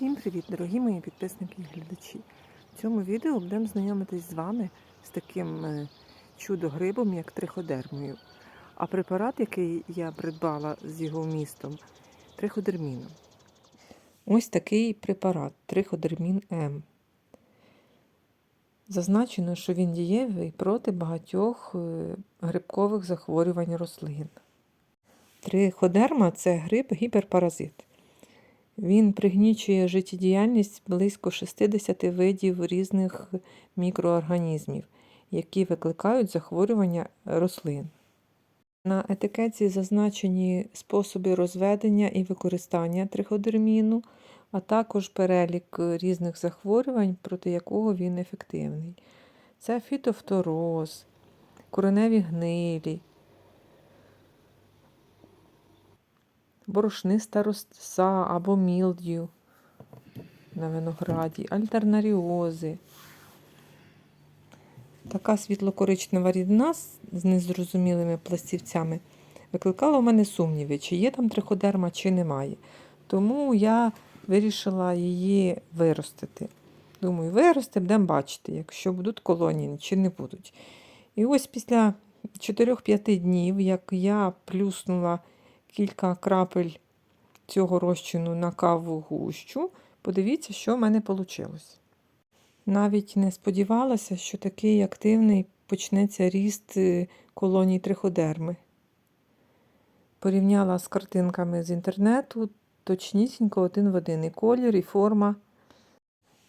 Всім привіт, дорогі мої підписники і глядачі. В цьому відео будемо знайомитись з вами з таким е, чудо-грибом, як триходермою. А препарат, який я придбала з його вмістом, триходерміном. Ось такий препарат триходермін М. Зазначено, що він дієвий проти багатьох е, грибкових захворювань рослин. Триходерма це гриб гіперпаразит. Він пригнічує життєдіяльність близько 60 видів різних мікроорганізмів, які викликають захворювання рослин. На етикетці зазначені способи розведення і використання триходерміну, а також перелік різних захворювань, проти якого він ефективний. Це фітофтороз, кореневі гнилі, борошниста роса або мілдю на винограді, альтернаріози. Така світло-коричнева рідина з незрозумілими пластівцями викликала в мене сумніви, чи є там триходерма, чи немає. Тому я вирішила її виростити. Думаю, вирости, будемо бачити, якщо будуть колонії, чи не будуть. І ось після 4-5 днів, як я плюснула кілька крапель цього розчину на каву гущу. Подивіться, що в мене вийшло. Навіть не сподівалася, що такий активний почнеться ріст е, колоній триходерми. Порівняла з картинками з інтернету, точнісінько один в один і колір, і форма.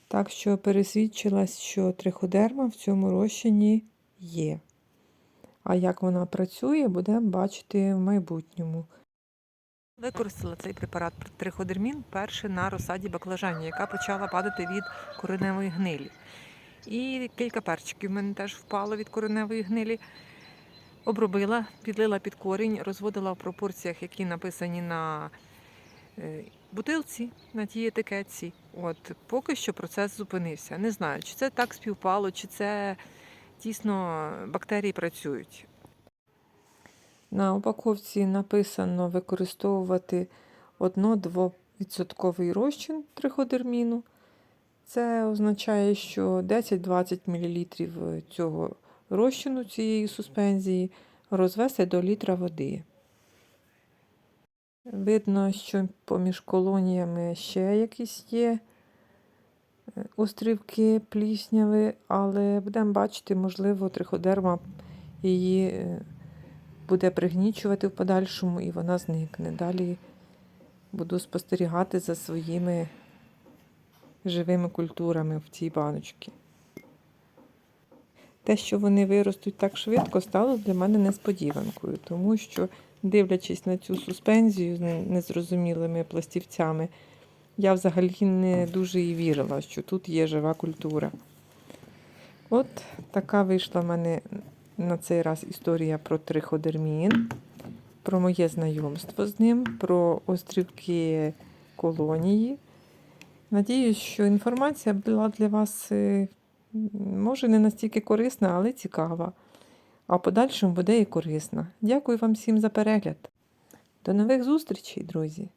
Так що пересвідчилась, що триходерма в цьому розчині є. А як вона працює, будемо бачити в майбутньому. Використала цей препарат триходермін перший на розсаді баклажанів, яка почала падати від кореневої гнилі. І кілька перчиків в мене теж впало від кореневої гнилі. Обробила, підлила під корінь, розводила в пропорціях, які написані на е, бутилці, на тій етикетці. От поки що процес зупинився. Не знаю, чи це так співпало, чи це дійсно бактерії працюють. На упаковці написано використовувати 1-2% розчин триходерміну. Це означає, що 10-20 мл цього розчину цієї суспензії розвести до літра води. Видно, що поміж колоніями ще якісь є острівки плісняви, але будемо бачити, можливо, триходерма її буде пригнічувати в подальшому і вона зникне. Далі буду спостерігати за своїми живими культурами в цій баночці. Те, що вони виростуть так швидко, стало для мене несподіванкою, тому що, дивлячись на цю суспензію з незрозумілими пластівцями, я взагалі не дуже і вірила, що тут є жива культура. От така вийшла в мене на цей раз історія про триходермін, про моє знайомство з ним, про острівки колонії. Надіюсь, що інформація була для вас, е, може, не настільки корисна, але цікава. А подальшому буде і корисна. Дякую вам всім за перегляд. До нових зустрічей, друзі!